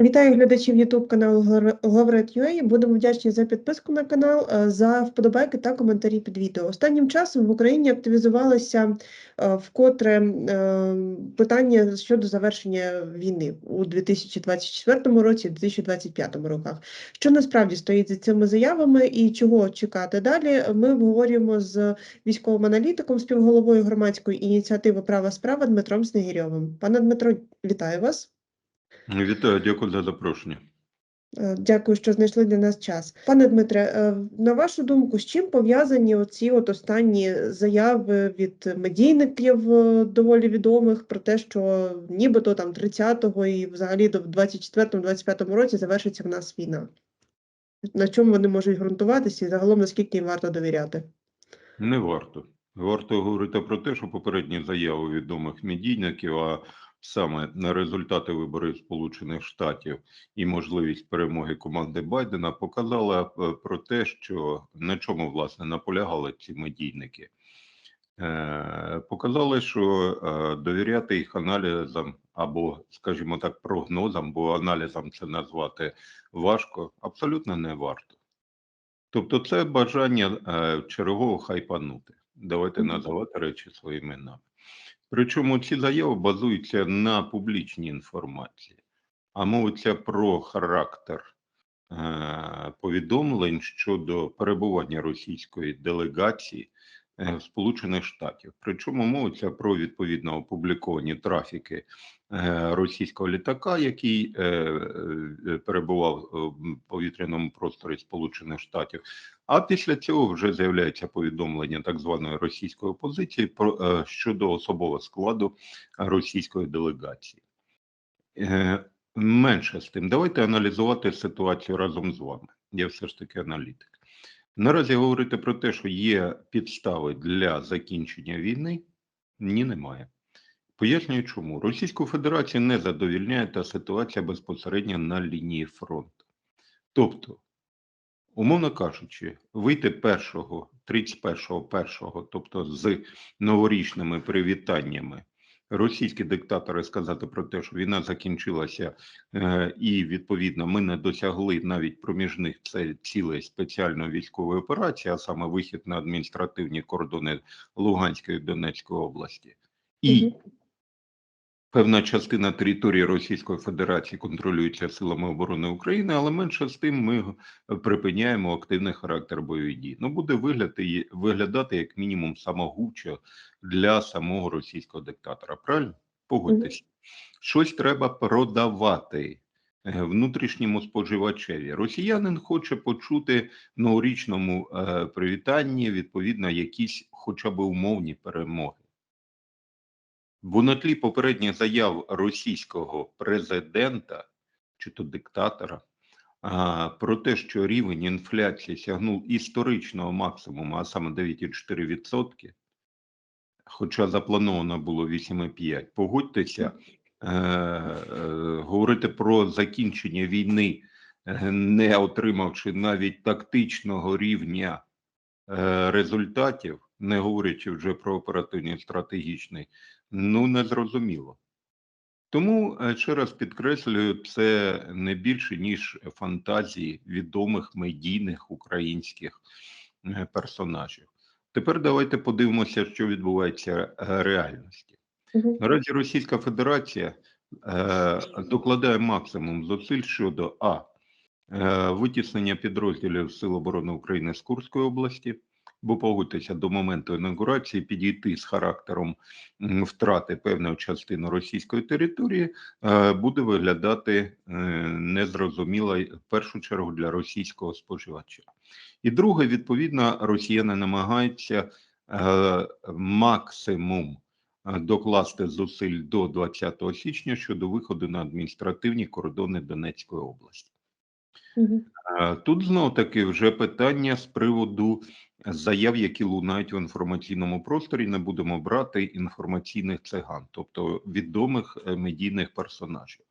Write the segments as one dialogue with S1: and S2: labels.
S1: Вітаю глядачів YouTube каналу Говорить.ua. Будемо вдячні за підписку на канал, е, за вподобайки та коментарі під відео. Останнім часом в Україні активізувалося е, вкотре е, питання щодо завершення війни у 2024 році, 2025 роках. Що насправді стоїть за цими заявами і чого чекати далі? Ми обговорюємо з військовим аналітиком, співголовою громадської ініціативи Права справа Дмитром Снегирьовим. Пане Дмитро, вітаю вас.
S2: Вітаю, дякую за запрошення.
S1: Е, Дякую, що знайшли для нас час. Пане Дмитре, е, на вашу думку, з чим пов'язані оці от останні заяви від медійників е, доволі відомих про те, що нібито там 30-го і взагалі до 24-25 році завершиться в нас війна? На чому вони можуть ґрунтуватися і загалом наскільки їм варто довіряти?
S2: Не варто. Варто говорити про те, що попередні заяви відомих медійників, а саме на результати виборів Сполучених Штатів і можливість перемоги команди Байдена показала е, про те, що на чому власне наполягали ці медійники. Е, Показали, що е, довіряти їх аналізам або, скажімо так, прогнозам, бо аналізам це назвати важко, абсолютно не варто. Тобто, це бажання чергово хайпанути. Давайте називати речі своїми іменами. Причому ці заяви базуються на публічній інформації, а мовиться про характер е, повідомлень щодо перебування російської делегації е, Сполучених Штатів. Причому мовиться про відповідно опубліковані трафіки російського літака, який е, е, перебував в повітряному просторі Сполучених Штатів. А після цього вже з'являється повідомлення так званої російської опозиції про е, щодо особового складу російської делегації. Е, Менше з тим, давайте аналізувати ситуацію разом з вами. Я все ж таки аналітик. Наразі говорити про те, що є підстави для закінчення війни, ні, немає. Пояснюю, чому Російську Федерацію не задовільняє та ситуація безпосередньо на лінії фронту. Тобто, умовно кажучи, вийти 1, 31 1, тобто з новорічними привітаннями, російські диктатори сказати про те, що війна закінчилася, е, і відповідно ми не досягли навіть проміжних цілей спеціальної військової операції, а саме вихід на адміністративні кордони Луганської і Донецької області. І. Певна частина території Російської Федерації контролюється силами оборони України, але менше з тим ми е, припиняємо активний характер бойових дій. Ну буде виглядати виглядати як мінімум самогучо для самого російського диктатора. Правильно? Погодьтесь, щось треба продавати е, внутрішньому споживачеві. Росіянин хоче почути в новорічному е, привітанні відповідно якісь, хоча б умовні перемоги. Бо на тлі попередніх заяв російського президента чи то диктатора про те, що рівень інфляції сягнув історичного максимуму, а саме 9,4%, хоча заплановано було 8,5%, погодьтеся, е, е, говорити про закінчення війни, е, не отримавши навіть тактичного рівня результатів, не говорячи вже про оперативний стратегічний, ну незрозуміло. Тому е, ще раз підкреслюю, це не більше ніж фантазії відомих медійних українських е, персонажів. Тепер давайте подивимося, що відбувається е, реальності. Наразі Російська Федерація е, докладає максимум зусиль щодо а витіснення підрозділів Сил оборони України з Курської області, бо погодьтеся до моменту інаугурації підійти з характером втрати певної частини російської території е, буде виглядати е, незрозуміло в першу чергу для російського споживача. І друге, відповідно, росіяни намагаються е, максимум докласти зусиль до 20 січня щодо виходу на адміністративні кордони Донецької області. Тут знов таки вже питання з приводу заяв, які лунають в інформаційному просторі. Не будемо брати інформаційних циган, тобто відомих е, медійних персонажів.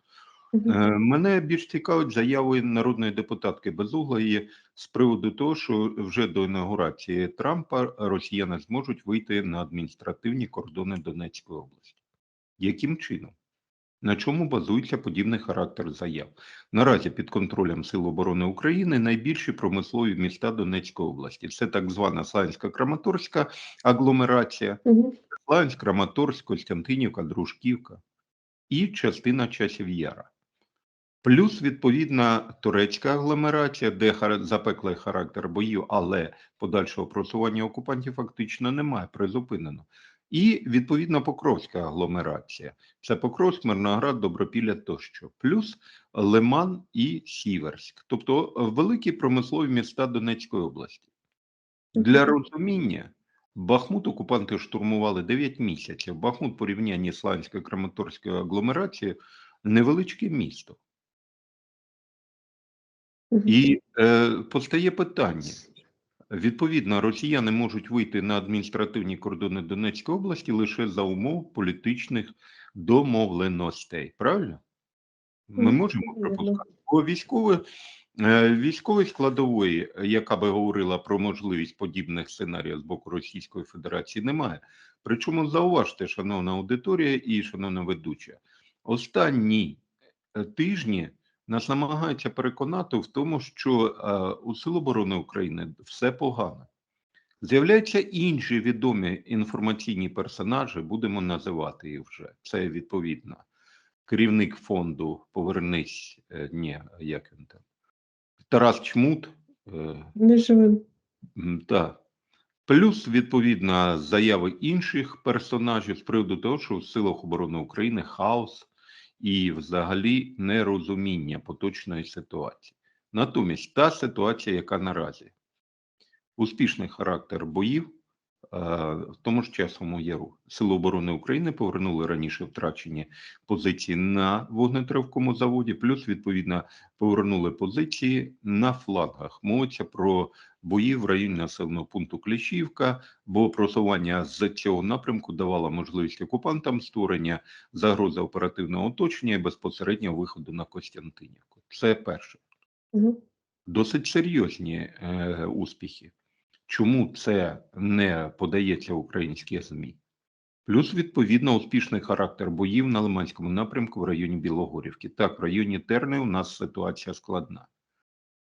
S2: Е, Мене більш цікавить заяви народної депутатки Безуглої з приводу того, що вже до інаугурації Трампа росіяни зможуть вийти на адміністративні кордони Донецької області. Яким чином? На чому базується подібний характер заяв? Наразі під контролем Сил оборони України найбільші промислові міста Донецької області. Це так звана Славянська Краматорська агломерація,
S1: Угу.
S2: Славянськ, Краматорськ, Костянтинівка, Дружківка і частина часів Яра. Плюс, відповідна турецька агломерація, де запеклий характер боїв, але подальшого просування окупантів фактично немає, призупинено. І відповідно Покровська агломерація. Це Покровськ, Мирноград, Добропілля тощо. Плюс Лиман і Сіверськ. Тобто е, великі промислові міста Донецької області. Для розуміння, Бахмут окупанти штурмували 9 місяців. Бахмут порівнянні з Славянською Краматорською агломерацією невеличке місто. І е, постає питання. Відповідно, росіяни можуть вийти на адміністративні кордони Донецької області лише за умов політичних домовленостей. Правильно? Ми можемо пропускати. Бо військове, е, військової складової, яка би говорила про можливість подібних сценаріїв з боку Російської Федерації, немає. Причому зауважте, шановна аудиторія і шановна ведуча, останні е, тижні нас намагаються переконати в тому, що е, у Сил оборони України все погано. З'являються інші відомі інформаційні персонажі, будемо називати їх вже. Це відповідно керівник фонду Повернись, е, ні, як він там, Тарас Чмут. е,
S1: Не живим.
S2: Так. Плюс, відповідно, заяви інших персонажів з приводу того, що в силах оборони України хаос і взагалі нерозуміння поточної ситуації. Натомість та ситуація, яка наразі успішний характер боїв, в тому ж часовому яру. Сили оборони України повернули раніше втрачені позиції на вогнетривкому заводі, плюс відповідно повернули позиції на флангах. Мовиться про бої в районі населеного пункту Кліщівка, бо просування з цього напрямку давало можливість окупантам створення загрози оперативного оточення і безпосереднього виходу на Костянтинівку. Це перше.
S1: Угу.
S2: Досить серйозні е, успіхи. Чому це не подається українські ЗМІ? Плюс, відповідно, успішний характер боїв на Лиманському напрямку в районі Білогорівки. Так, в районі Терни у нас ситуація складна.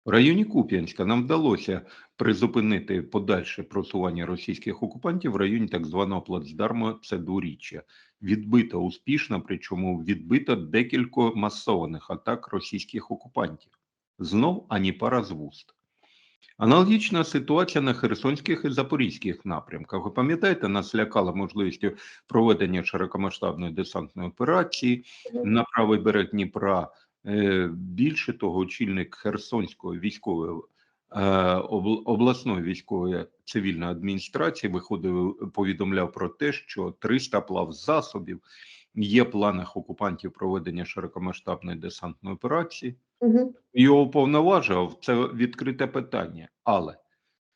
S2: В районі Куп'янська нам вдалося призупинити подальше просування російських окупантів в районі так званого плацдарму це дворіччя. Відбито успішно, причому відбито декілька масованих атак російських окупантів. Знов ані пара з вуст. Аналогічна ситуація на Херсонських і Запорізьких напрямках. Ви пам'ятаєте, нас лякала можливістю проведення широкомасштабної десантної операції на правий берег Дніпра. Е, Більше того, очільник Херсонської військової е, обласної військової цивільної адміністрації виходив, повідомляв про те, що 300 плав засобів є в планах окупантів проведення широкомасштабної десантної операції.
S1: Угу.
S2: Його уповноважував, це відкрите питання. Але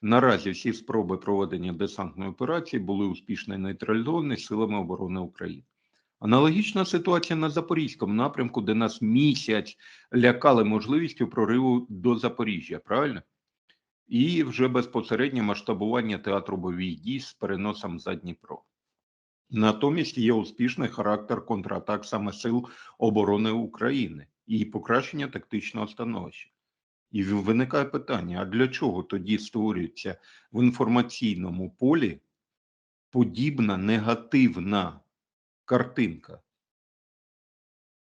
S2: наразі всі спроби проведення десантної операції були успішно нейтралізовані силами оборони України. Аналогічна ситуація на Запорізькому напрямку, де нас місяць лякали можливістю прориву до Запоріжжя, правильно? І вже безпосереднє масштабування театру бойових дій з переносом за Дніпро. Натомість є успішний характер контратак саме сил оборони України і покращення тактичного становища. І виникає питання: а для чого тоді створюється в інформаційному полі подібна негативна картинка?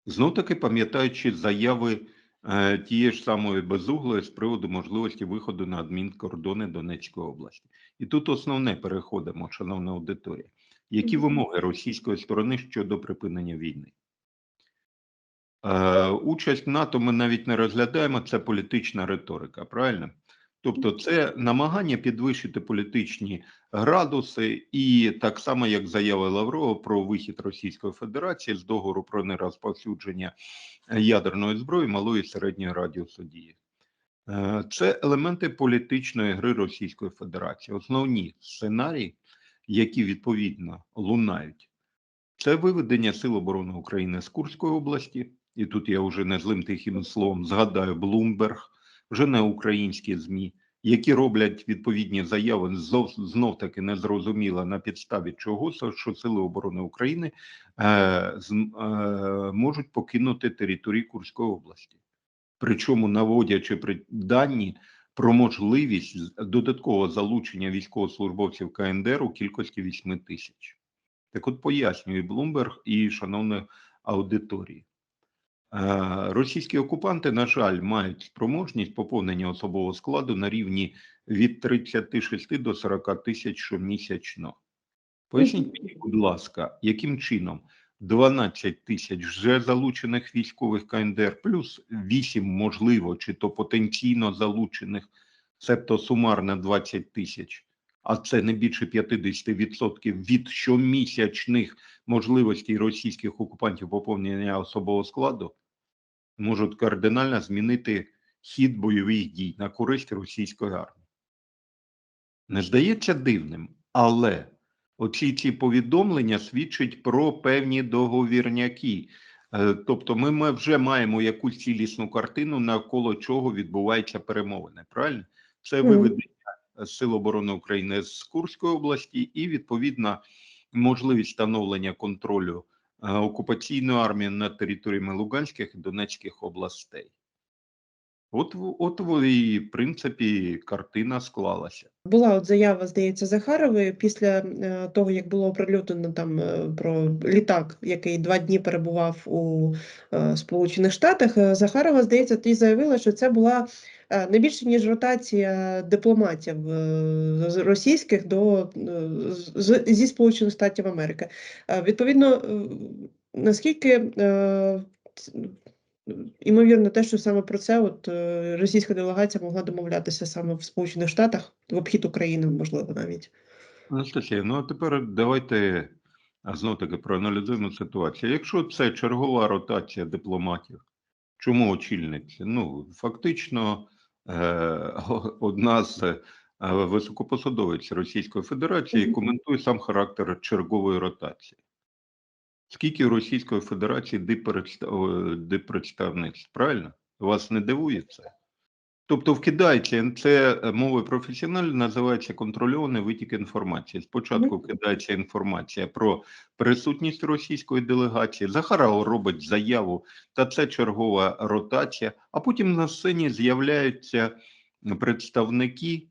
S2: Знов таки пам'ятаючи заяви е, тієї ж самої безуглої з приводу можливості виходу на адмінкордони Донецької області. І тут основне переходимо, шановна аудиторія. Які вимоги російської сторони щодо припинення війни? Е, участь в НАТО ми навіть не розглядаємо, це політична риторика, правильно? Тобто, це намагання підвищити політичні градуси, і так само, як заява Лаврова про вихід Російської Федерації з договору про нерозповсюдження ядерної зброї малої і середньої радіусу дії. Е, Це елементи політичної гри Російської Федерації. Основні сценарії, які відповідно лунають, це виведення Сил оборони України з Курської області, і тут я вже не злим тихим словом згадаю Блумберг, вже не українські ЗМІ, які роблять відповідні заяви знов, таки незрозуміло на підставі чого, що Сили оборони України е, е, можуть покинути територію Курської області. Причому наводячи дані про можливість додаткового залучення військовослужбовців КНДР у кількості 8 тисяч. Так от пояснює Блумберг і шановні аудиторії. Російські окупанти, на жаль, мають спроможність поповнення особового складу на рівні від 36 до 40 тисяч щомісячно. Поясніть мені, будь ласка, яким чином 12 тисяч вже залучених військових КНДР, плюс 8, можливо, чи то потенційно залучених, себто сумарно 20 тисяч, а це не більше 50% від щомісячних можливостей російських окупантів поповнення особового складу, можуть кардинально змінити хід бойових дій на користь російської армії. Не здається дивним, але оці ці повідомлення свідчать про певні договірняки. Е, Тобто, ми, ми вже маємо якусь цілісну картину, навколо чого відбуваються перемовини. Правильно? Це виведення Сил оборони України з Курської області і відповідна можливість встановлення контролю е, окупаційної армії над територіями Луганських і Донецьких областей. От, от і, в принципі, картина склалася.
S1: Була от заява, здається, Захарової після е, того, як було оприлюднено там е, про літак, який два дні перебував у Сполучених Штатах. Захарова, здається, тоді заявила, що це була не більше ніж ротація дипломатів е, російських до е, зі Сполучених Штатів Америки. Е, Відповідно, наскільки Імовірно, те, що саме про це от російська делегація могла домовлятися саме в Сполучених Штатах, в обхід України, можливо, навіть.
S2: Анастасія, ну а тепер давайте знов таки проаналізуємо ситуацію. Якщо це чергова ротація дипломатів, чому очільниця? Ну, фактично, одна з е, високопосадовиць Російської Федерації коментує сам характер чергової ротації. Скільки Російської Федерації диппредставництв, правильно? Вас не дивує це? Тобто вкидається, це е, мовою професіонально називається контрольований витік інформації. Спочатку вкидається інформація про присутність російської делегації. Захаров робить заяву, та це чергова ротація. А потім на сцені з'являються представники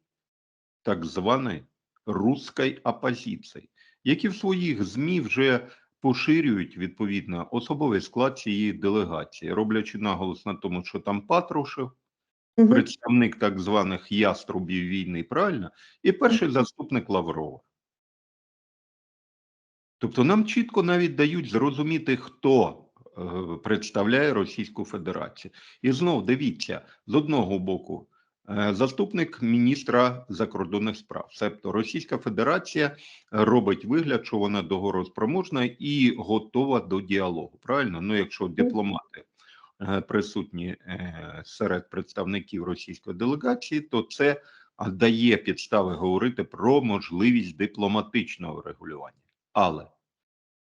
S2: так званої руської опозиції, які в своїх ЗМІ вже поширюють відповідно особовий склад цієї делегації, роблячи наголос на тому, що там Патрушев
S1: Мгм.
S2: представник так званих яструбів війни, правильно? І перший заступник Лаврова. Тобто нам чітко навіть дають зрозуміти, хто е, представляє Російську Федерацію. І знов дивіться, з одного боку, е, заступник міністра закордонних справ, себто Російська Федерація робить вигляд, що вона договороспроможна і готова до діалогу. Правильно? Ну, якщо дипломати присутні е, серед представників російської делегації, то це дає підстави говорити про можливість дипломатичного регулювання. Але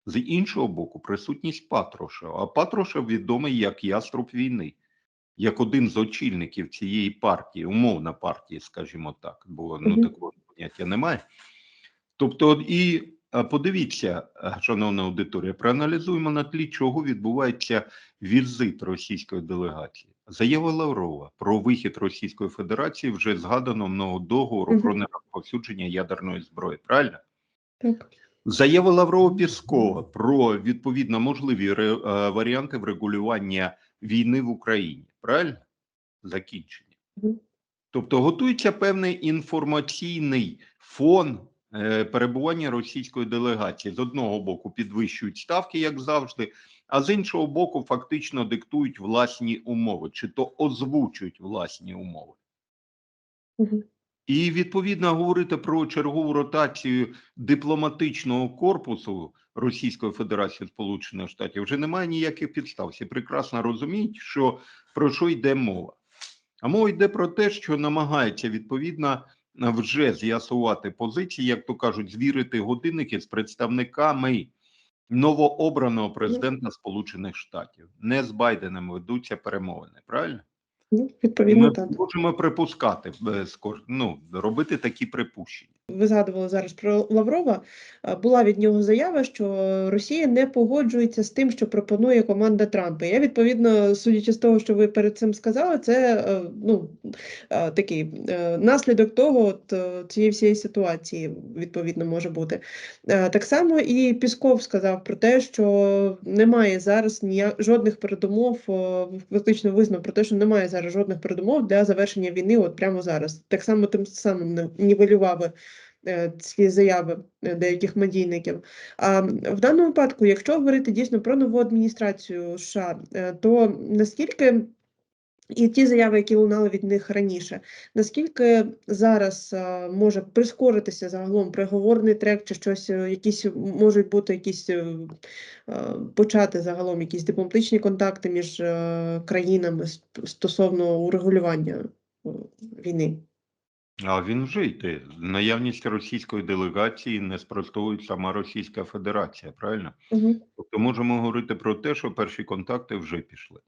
S2: з іншого боку, присутність Патрушева. А Патрушев відомий як яструб війни, як один з очільників цієї партії, умовна партії, скажімо так, бо ну такого поняття немає. Тобто, і подивіться, шановна аудиторія, проаналізуємо на тлі, чого відбувається візит російської делегації. Заява Лаврова про вихід Російської Федерації вже згадано мною договору
S1: Мгм.
S2: про нерозповсюдження ядерної зброї. Правильно?
S1: Так.
S2: Заява Лаврова Піскова про відповідно можливі ре, е, варіанти врегулювання війни в Україні. Правильно? Закінчення.
S1: Мгм.
S2: Тобто готується певний інформаційний фон е, перебування російської делегації. З одного боку підвищують ставки, як завжди, а з іншого боку, фактично диктують власні умови, чи то озвучують власні умови. І відповідно говорити про чергову ротацію дипломатичного корпусу Російської Федерації Сполучених Штатів вже немає ніяких підстав. Всі прекрасно розуміють, що про що йде мова. А мова йде про те, що намагається відповідно вже з'ясувати позиції, як то кажуть, звірити годинники з представниками новообраного президента Сполучених Штатів. Не з Байденом ведуться перемовини, правильно?
S1: Ну, відповідно,
S2: Ми
S1: так.
S2: можемо припускати, е, ну, робити такі припущення.
S1: Ви згадували зараз про Лаврова. Була від нього заява, що Росія не погоджується з тим, що пропонує команда Трампа. Я відповідно, судячи з того, що ви перед цим сказали, це е, ну е, такий е, наслідок того, от цієї всієї ситуації відповідно може бути. Так само і Пісков сказав про те, що немає зараз ніяк жодних передумов, фактично визнав про те, що немає зараз жодних передумов для завершення війни, от прямо зараз. Так само тим самим е, ці заяви е, деяких медійників. А в даному випадку, якщо говорити дійсно про нову адміністрацію США, е, то наскільки і ті заяви, які лунали від них раніше, наскільки зараз е, може прискоритися загалом переговорний трек, чи щось, е, якісь можуть бути якісь е, е, почати загалом якісь дипломатичні контакти між е, країнами стосовно урегулювання е, війни?
S2: А він вже йде. Наявність російської делегації не спростовує сама Російська Федерація, правильно?
S1: Угу.
S2: Тобто можемо говорити про те, що перші контакти вже пішли.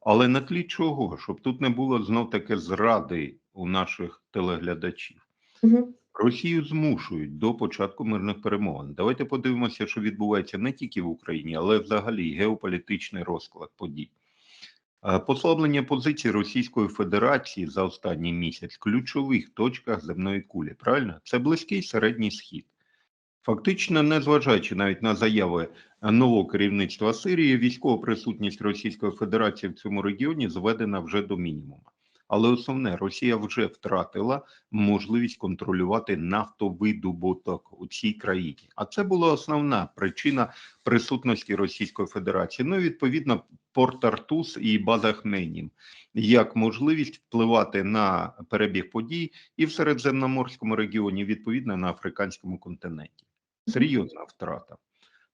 S2: Але на тлі чого? Щоб тут не було знов таки зради у наших телеглядачів.
S1: Угу.
S2: Росію змушують до початку мирних перемовин. Давайте подивимося, що відбувається не тільки в Україні, але взагалі геополітичний розклад подій. Е, Послаблення позицій Російської Федерації за останній місяць в ключових точках земної кулі. Правильно, це близький середній схід. Фактично, незважаючи навіть на заяви нового керівництва Сирії, військова присутність Російської Федерації в цьому регіоні зведена вже до мінімуму. Але основне, Росія вже втратила можливість контролювати нафтовидобуток у цій країні. А це була основна причина присутності Російської Федерації. Ну, і, відповідно, порт Артус і база Хменім як можливість впливати на перебіг подій і в Середземноморському регіоні, відповідно на африканському континенті. Серйозна втрата.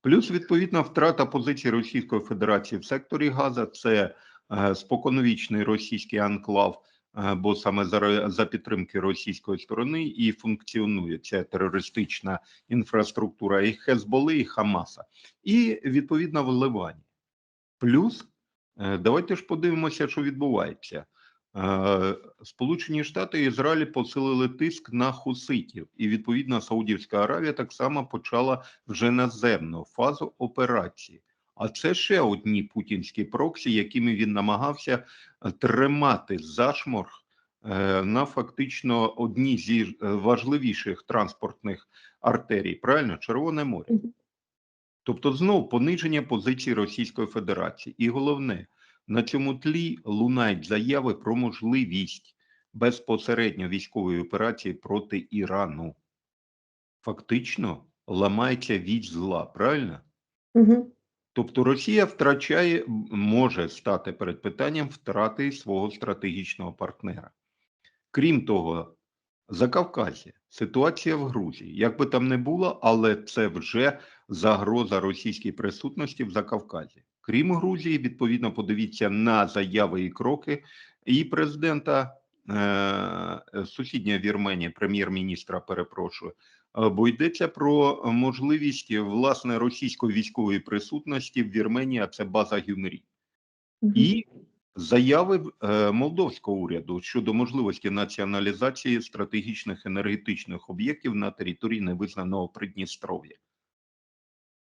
S2: Плюс відповідна втрата позиції Російської Федерації в секторі Газа це е, споконвічний російський анклав, е, бо саме за, за підтримки російської сторони і функціонує ця терористична інфраструктура і Хезболи, і Хамаса, і відповідно в Ливані. Плюс е, давайте ж подивимося, що відбувається. Сполучені Штати і Ізраїль посилили тиск на хуситів, і відповідно Саудівська Аравія так само почала вже наземну фазу операції. А це ще одні путінські проксі, якими він намагався е, тримати зашморг е, на фактично одній зі е, важливіших транспортних артерій. Правильно, Червоне море. Тобто, знов пониження позиції Російської Федерації. І головне, на цьому тлі лунають заяви про можливість безпосередньо військової операції проти Ірану. Фактично ламається віч зла, правильно?
S1: Угу.
S2: Тобто Росія втрачає, може стати перед питанням втрати свого стратегічного партнера. Крім того, Закавказье, ситуація в Грузії. Як би там не було, але це вже загроза російській присутності в Закавказі. Крім Грузії, відповідно, подивіться на заяви і кроки і президента е, сусідньої Вірменії, прем'єр-міністра, перепрошую, бо йдеться про можливість власне російської військової присутності в Вірменії, а це база Гюмрі. І заяви е, молдовського уряду щодо можливості націоналізації стратегічних енергетичних об'єктів на території невизнаного Придністров'я.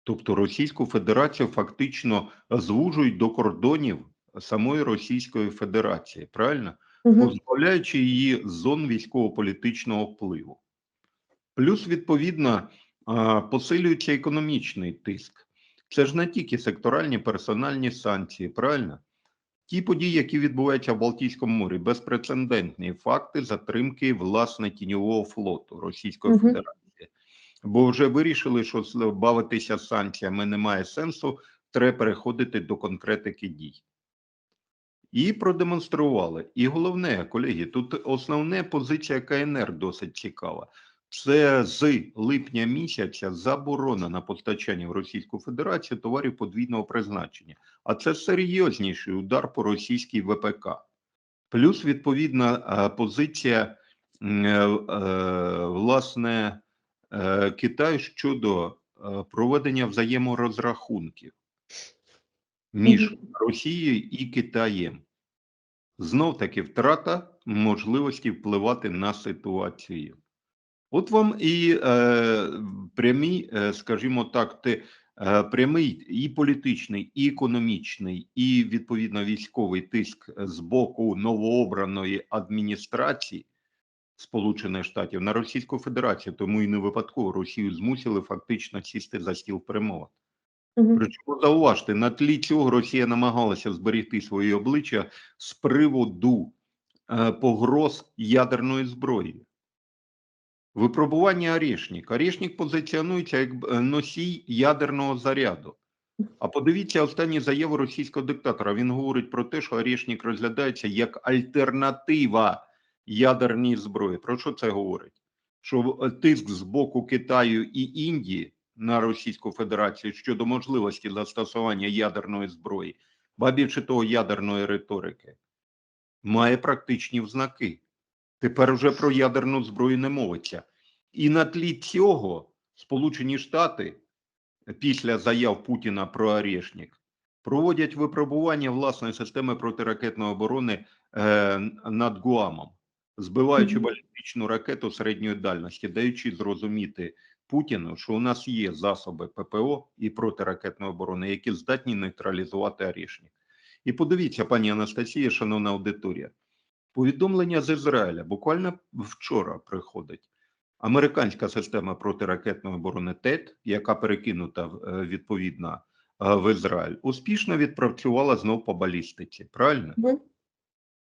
S2: Тобто Російську Федерацію фактично звужують до кордонів самої Російської Федерації, правильно?
S1: Угу.
S2: позбавляючи її зон військово-політичного впливу. Плюс, відповідно, посилюється економічний тиск. Це ж не тільки секторальні персональні санкції, правильно? Ті події, які відбуваються в Балтійському морі, безпрецедентні факти затримки власне тіньового флоту Російської
S1: Мгм.
S2: Федерації. Бо вже вирішили, що бавитися санкціями немає сенсу, треба переходити до конкретики дій. І продемонстрували. І головне, колеги, тут основна позиція КНР досить цікава. Це з липня місяця заборона на постачання в Російську Федерацію товарів подвійного призначення. А це серйозніший удар по російській ВПК. Плюс відповідна е, позиція е, е, власне Китаю щодо проведення взаєморозрахунків між Росією і Китаєм. Знов таки втрата можливості впливати на ситуацію. От вам і е, прямі, е, скажімо так, те, е, прямий і політичний, і економічний, і відповідно військовий тиск з боку новообраної адміністрації Сполучених Штатів на Російську Федерацію, тому і не випадково Росію змусили фактично сісти за стіл перемовин. Причому зауважте, на тлі цього Росія намагалася зберегти своє обличчя з приводу е, погроз ядерної зброї. Випробування Орешник. Орешник позиціонується як е, носій ядерного заряду. А подивіться останні заяви російського диктатора. Він говорить про те, що Орешник розглядається як альтернатива ядерній зброї. Про що це говорить? Що е, тиск з боку Китаю і Індії на Російську Федерацію щодо можливості застосування ядерної зброї, ба більше того, ядерної риторики, має практичні взнаки. Тепер вже про ядерну зброю не мовиться. І на тлі цього Сполучені Штати після заяв Путіна про Орешник проводять випробування власної системи протиракетної оборони е, над Гуамом, збиваючи балістичну ракету середньої дальності, даючи зрозуміти Путіну, що у нас є засоби ППО і протиракетної оборони, які здатні нейтралізувати Орешник. І подивіться, пані Анастасія, шановна аудиторія, повідомлення з Ізраїля буквально вчора приходить. Американська система протиракетної оборони ТЕТ, яка перекинута е, відповідно е, в Ізраїль, успішно відпрацювала знов по балістиці. Правильно?
S1: Мгм.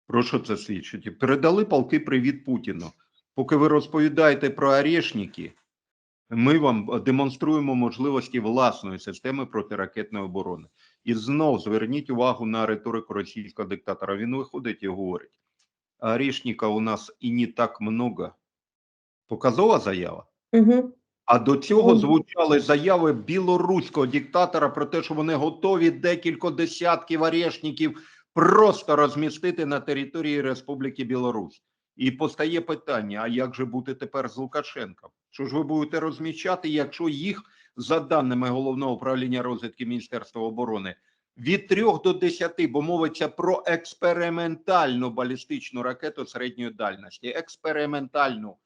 S2: Про що це свідчить? Передали полки привіт Путіну. Поки ви розповідаєте про орешники, ми вам демонструємо можливості власної системи протиракетної оборони. І знов зверніть увагу на риторику російського диктатора. Він виходить і говорить: орешника у нас і не так много. Показова заява.
S1: Мгм.
S2: А до цього звучали заяви білоруського диктатора про те, що вони готові декілька десятків орешників просто розмістити на території Республіки Білорусь. І постає питання: а як же бути тепер з Лукашенком? Що ж ви будете розміщати, якщо їх, за даними головного управління розвідки Міністерства оборони, від 3 до 10, бо мовиться про експериментальну балістичну ракету середньої дальності. Експериментальну.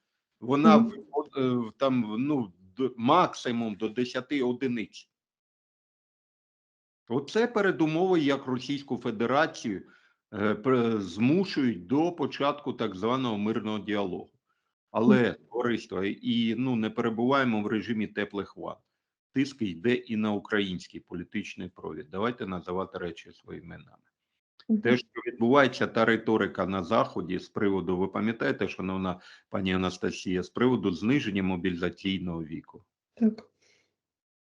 S2: Вона в- е, в- там ну максимум до 10 одиниць. Оце передумови, як Російську Федерацію е, змушують до початку так званого мирного діалогу. Але товариство, і ну не перебуваємо в режимі теплих ван. Тиск йде і на український політичний провід. Давайте називати речі своїми іменами. Те, що відбувається та риторика на заході з приводу, ви пам'ятаєте, шановна пані Анастасія, з приводу зниження мобілізаційного віку.
S1: Так.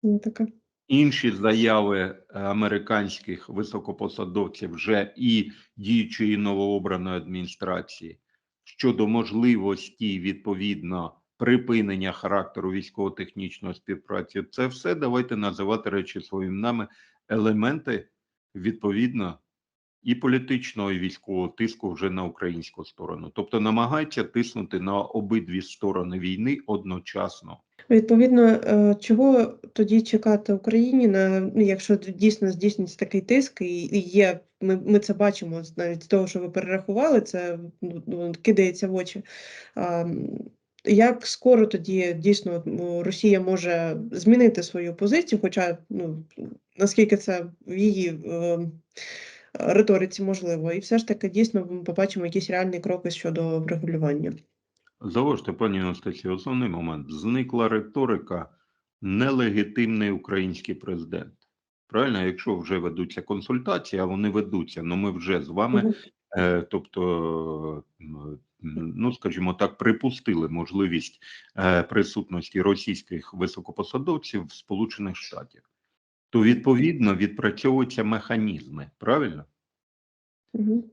S1: Ну, така.
S2: Інші заяви е, американських високопосадовців вже і діючої новообраної адміністрації щодо можливості відповідно припинення характеру військово-технічної співпраці, це все давайте називати речі своїми нами елементи відповідно і політичного, і військового тиску вже на українську сторону, тобто намагаються тиснути на обидві сторони війни одночасно.
S1: Відповідно, е, чого тоді чекати Україні на ну, якщо дійсно здійсниться такий тиск, і є, ми, ми це бачимо навіть з того, що ви перерахували, це ну, ну, кидається в очі. Як скоро тоді дійсно Росія може змінити свою позицію, хоча ну, наскільки це в її е, риториці можливо, і все ж таки дійсно ми побачимо якісь реальні кроки щодо врегулювання.
S2: Зауважте, пані Анастасія, основний момент. Зникла риторика нелегітимний український президент. Правильно, якщо вже ведуться консультації, а вони ведуться, ну ми вже з вами, е, тобто, ну скажімо так, припустили можливість е, присутності російських високопосадовців в Сполучених Штатах. То відповідно відпрацьовуються механізми, правильно?
S1: Мгм.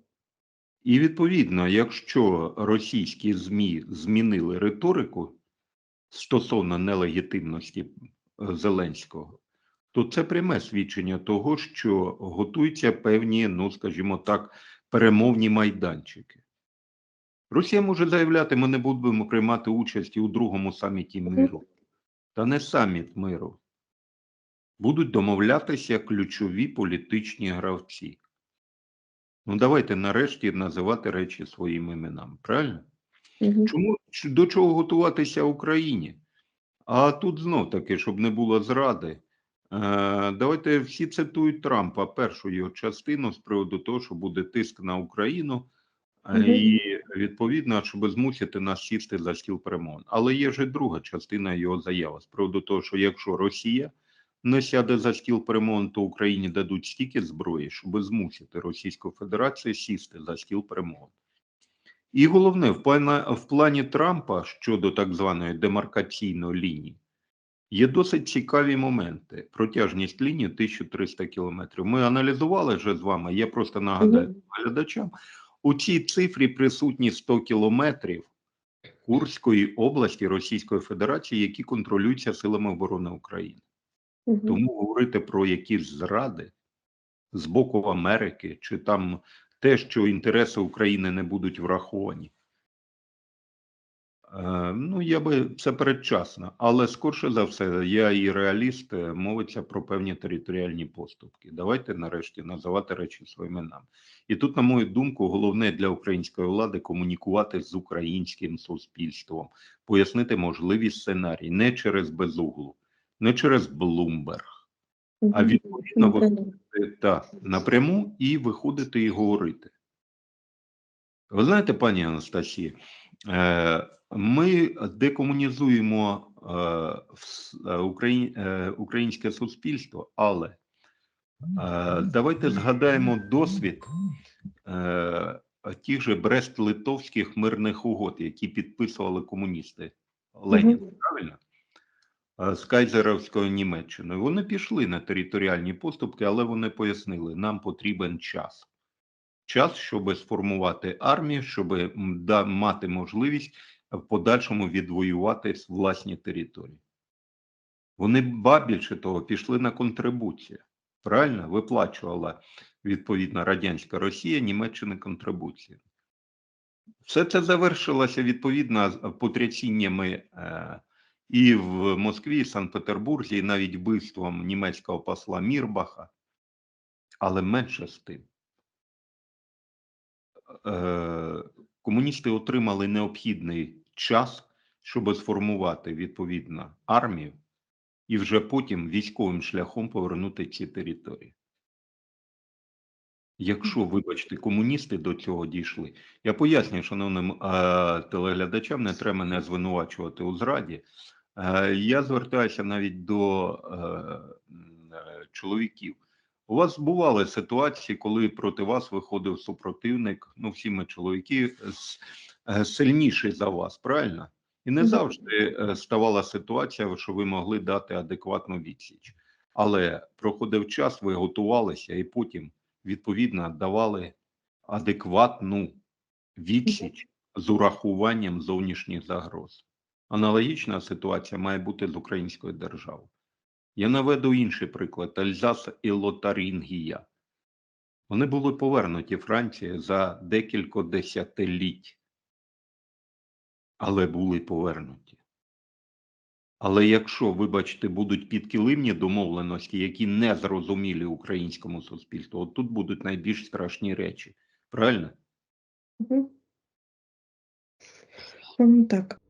S2: І відповідно, якщо російські ЗМІ змінили риторику стосовно нелегітимності е, Зеленського, то це пряме свідчення того, що готуються певні, ну скажімо так, перемовні майданчики. Росія може заявляти, ми не будемо приймати участь і у другому саміті миру, та не саміт миру. Будуть домовлятися ключові політичні гравці. Ну давайте нарешті називати речі своїми іменами. Правильно?
S1: Мгм.
S2: Чому до чого готуватися Україні? А тут знов таки, щоб не було зради. Е, давайте всі цитують Трампа першу його частину з приводу того, що буде тиск на Україну,
S1: Мгм.
S2: і відповідно, щоб змусити нас сісти за стіл перемовин. Але є вже друга частина його заяви з приводу того, що якщо Росія не сяде за стіл перемовин, то Україні дадуть стільки зброї, щоб змусити Російську Федерацію сісти за стіл перемовин. І головне, в плані, в плані Трампа щодо так званої демаркаційної лінії є досить цікаві моменти. Протяжність лінії 1300 кілометрів. Ми аналізували вже з вами. Я просто нагадаю
S1: Мгм.
S2: глядачам. У цій цифрі присутні 100 кілометрів Курської області Російської Федерації, які контролюються силами оборони України.
S1: Угу.
S2: Тому говорити про якісь зради з боку Америки чи там те, що інтереси України не будуть враховані. Е, ну, я би це передчасно, але скорше за все, я і реаліст е, мовиться про певні територіальні поступки. Давайте нарешті називати речі своїми іменами. І тут, на мою думку, головне для української влади комунікувати з українським суспільством, пояснити можливі сценарії не через безуглу, не через Блумберг, а відповідно виходити та, напряму і виходити і говорити. Ви знаєте, пані Анастасія, ми декомунізуємо е, е, україн- е, українське суспільство, але е, давайте згадаємо досвід е, тих же Брест-Литовських мирних угод, які підписували комуністи Ленін,
S1: Мгм.
S2: правильно? Е, З Кайзеровською Німеччиною. Вони пішли на територіальні поступки, але вони пояснили, нам потрібен час. Час, щоб сформувати армію, щоб мати можливість в подальшому відвоювати власні території. Вони ба більше того пішли на контрибуцію. Правильно? Виплачувала відповідно радянська Росія Німеччини контрибуцію. Все це завершилося відповідно потрясіннями е, і в Москві, і Санкт-Петербурзі, і навіть вбивством німецького посла Мірбаха. Але менше з тим. Е, комуністи отримали необхідний час, щоб сформувати відповідно армію і вже потім військовим шляхом повернути ці території. Якщо, вибачте, комуністи до цього дійшли, я пояснюю шановним е, телеглядачам, не треба мене звинувачувати у зраді. Е, я звертаюся навіть до е, е, чоловіків. У вас бували ситуації, коли проти вас виходив супротивник, ну всі ми чоловіки, е, сильніший за вас, правильно? І не завжди е, ставала ситуація, що ви могли дати адекватну відсіч. Але проходив час, ви готувалися і потім відповідно давали адекватну відсіч з урахуванням зовнішніх загроз. Аналогічна ситуація має бути з українською державою. Я наведу інший приклад: Альзас і Лотарингія. Вони були повернуті Франції за декілька десятиліть, але були повернуті. Але якщо, вибачте, будуть підкилимні домовленості, які не зрозумілі українському суспільству, от тут будуть найбільш страшні речі. Правильно?
S1: Ем, Так.